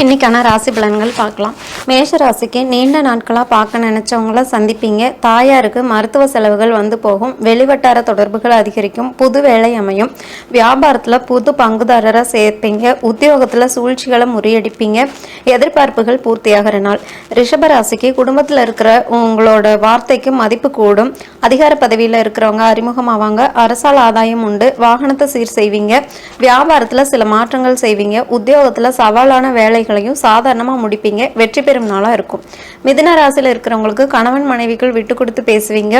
இன்னைக்கான ராசி பலன்கள் பார்க்கலாம். மேஷ ராசிக்கு நீண்ட நாட்களாக பார்க்க நினைச்சவங்கள சந்திப்பீங்க. தாயாருக்கு மருத்துவ செலவுகள் வந்து போகும். வெளிவட்டார தொடர்புகள் அதிகரிக்கும். புது வேலை அமையும். வியாபாரத்தில் புது பங்குதாரரை சேர்ப்பீங்க. உத்தியோகத்தில் சூழ்ச்சிகளை முறியடிப்பீங்க. எதிர்பார்ப்புகள் பூர்த்தியாகிற நாள். ரிஷப ராசிக்கு குடும்பத்தில் இருக்கிற உங்களோட வார்த்தைக்கு மதிப்பு கூடும். அதிகார பதவியில் இருக்கிறவங்க அறிமுகமாவாங்க. அரசால் ஆதாயம் உண்டு. வாகனத்தை சீர் செய்வீங்க. வியாபாரத்தில் சில மாற்றங்கள் செய்வீங்க. உத்தியோகத்தில் சவாலான வேலைகளையும் சாதாரணமாக முடிப்பீங்க. வெற்றி பெறும் நாளாக இருக்கும். மிதுன ராசியில் இருக்கிறவங்களுக்கு கணவன் மனைவிக்குள் விட்டு கொடுத்து பேசுவீங்க.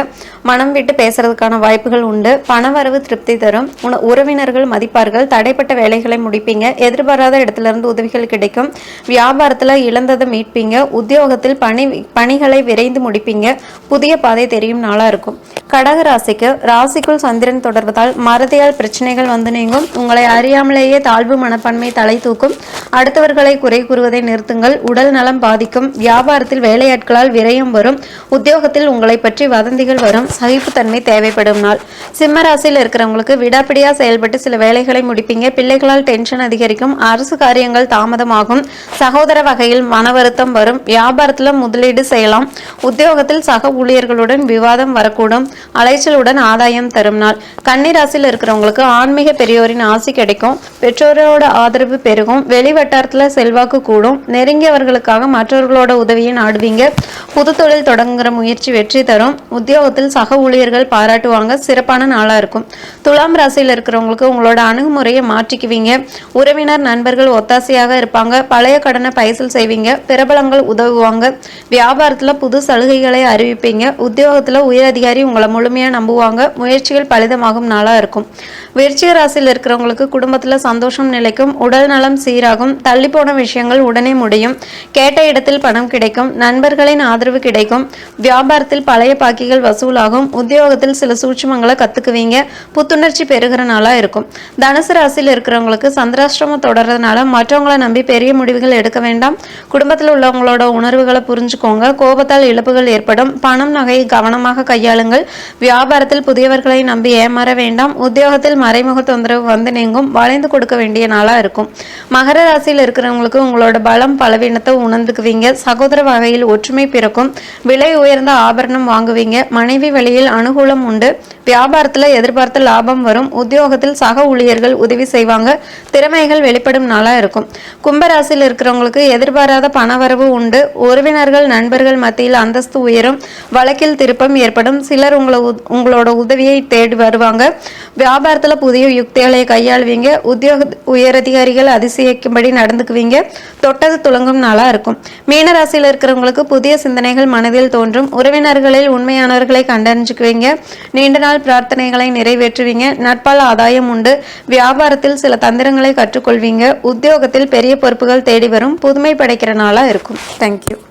மனம் விட்டு பேசுறதுக்கான வாய்ப்புகள் உண்டு. பணவரவு திருப்தி தரும். உறவினர்கள் மதிப்பார்கள். தடைப்பட்ட வேலைகளை முடிப்பீங்க. எதிர்பாராத இடத்துலேருந்து உதவிகள் கிடைக்கும். வியாபாரத்தில் இழந்ததை மீட்பீங்க. உத்தியோகத்தில் பணி பணிகளை விரைந்து முடிப்பீங்க. புதிய பாதை தெரியும் நாளாக இருக்கும். கடக ராசிக்கு ராசிக்குள் சந்திரன் தொடர்வதால் மறதியால் பிரச்சனைகள் வந்து நீங்கும். உங்களை அறியாமலேயே தாழ்வு மனப்பான்மை தலை தூக்கும். அடுத்தவர்களை குறை குறை கூறுவதை நிறுத்துங்கள். உடல் நலம் பாதிக்கும். வியாபாரத்தில் வேலையாட்களால் விரயம் வரும். உத்தியோகத்தில் உங்களை பற்றி வதந்திகள் வரும். சகிப்புத்தன்மை தேவைப்படும் நாள். சிம்மராசியில் இருக்கிறவங்களுக்கு விடாப்பிடியா செயல்பட்டு சில வேலைகளை முடிப்பீங்க. பிள்ளைகளால் டென்ஷன் அதிகரிக்கும். அரசு காரியங்கள் தாமதமாகும். சகோதர வகையில் மன வருத்தம் வரும். வியாபாரத்தில் முதலீடு செய்யலாம். உத்தியோகத்தில் சக ஊழியர்களுடன் விவாதம் வரக்கூடும். அலைச்சலுடன் ஆதாயம் தரும் நாள். கன்னிராசியில் இருக்கிறவங்களுக்கு ஆன்மீக பெரியோரின் ஆசி கிடைக்கும். பெற்றோரோட ஆதரவு பெருகும். வெளிவட்டாரத்தில் செல்வாக்கு கூடும் நெருங்கியவர்களுக்காக மற்றவர்களோட உதவியை நாடுவீங்க. புது தொழில் தொடங்குற முயற்சி வெற்றி தரும். உத்தியோகத்தில் சக ஊழியர்கள் பாராட்டுவாங்க. சிறப்பான நாளா இருக்கும். துலாம் ராசியில் இருக்கிறவங்களுக்கு உங்களோட அணுகுமுறையை மாற்றிக்குவீங்க. உறவினர் நண்பர்கள் ஒத்தாசையாக இருப்பாங்க. பழைய கடனை பைசல் செய்வீங்க. பிரபலங்கள் உதவுவாங்க. வியாபாரத்தில் புது சலுகைகளை அறிவிப்பீங்க. உத்தியோகத்தில் உயர் அதிகாரி உங்களை முழுமையாக நம்புவாங்க. முயற்சிகள் பலிதமாகும் நாளாக இருக்கும். விருச்சிக ராசியில் இருக்கிறவங்களுக்கு குடும்பத்தில் சந்தோஷம் நிலைக்கும். உடல் நலம் சீராகும். தள்ளிப்போன விஷயங்கள் உடனே முடியும். கேட்ட இடத்தில் பணம் கிடைக்கும். நண்பர்களின் ஆதரவு கிடைக்கும். வியாபாரத்தில் பழைய பாக்கிகள் வசூலாகும். உத்தியோகத்தில் சில சூட்சுமங்களை கத்துக்குவீங்க. புத்துணர்ச்சி பெறுகிற நாளா இருக்கும். தனுசு ராசியில் இருக்கிறவங்களுக்கு சந்திராஷ்டிரமம் தொடர்றதுனால மற்றவங்களை நம்பி பெரிய முடிவுகள் எடுக்க வேண்டாம். குடும்பத்தில் உள்ளவங்களோட உணர்வுகளை புரிஞ்சுக்கோங்க. கோபத்தால் இழப்புகள் ஏற்படும். பணம் நகையை கவனமாக கையாளுங்கள். வியாபாரத்தில் புதியவர்களை நம்பி ஏமாற வேண்டாம். உத்தியோகத்தில் மறைமுக தொந்தரவு வந்து நீங்கும். வளைந்து கொடுக்க வேண்டிய நாளா இருக்கும். மகர ராசியில் இருக்கிறவங்களுக்கு உங்களோட பலம் பலவீனத்தை உணர்ந்துக்குவீங்க. சகோதர வகையில் ஒற்றுமை பிறக்கும். விலை உயர்ந்த ஆபரணம் வாங்குவீங்க. மனைவி வழியில் அனுகூலம் உண்டு. வியாபாரத்தில் எதிர்பார்த்த லாபம் வரும். உத்தியோகத்தில் சக ஊழியர்கள் உதவி செய்வாங்க. திறமைகள் வெளிப்படும் நாளா இருக்கும். கும்பராசியில் இருக்கிறவங்களுக்கு எதிர்பாராத பணவரவு உண்டு. உறவினர்கள் நண்பர்கள் மத்தியில் அந்தஸ்து உயரும். வழக்கில் திருப்பம் ஏற்படும். சிலர் உங்களை உங்களோட உதவியை தேடி வருவாங்க. வியாபாரத்தில் புதிய யுக்திகளை கையாளுவீங்க. உத்தியோக உயரதிகாரிகள் அதிசயிக்கும்படி நடந்துக்குவீங்க. தொட்டது துளங்கும் நாளா இருக்கும். மீனராசியில் இருக்கிறவங்களுக்கு புதிய சிந்தனைகள் மனதில் தோன்றும். உறவினர்களில் உண்மையானவர்களை கண்டறிஞ்சுக்குவீங்க. நீண்ட நாள் பிரார்த்தனைகளை நிறைவேற்றுவீங்க. நட்பால் ஆதாயம் உண்டு. வியாபாரத்தில் சில தந்திரங்களை கற்றுக்கொள்வீங்க. உத்தியோகத்தில் பெரிய பொறுப்புகள் தேடி வரும். புதுமை படைக்கிற நாளா இருக்கும். தேங்க்யூ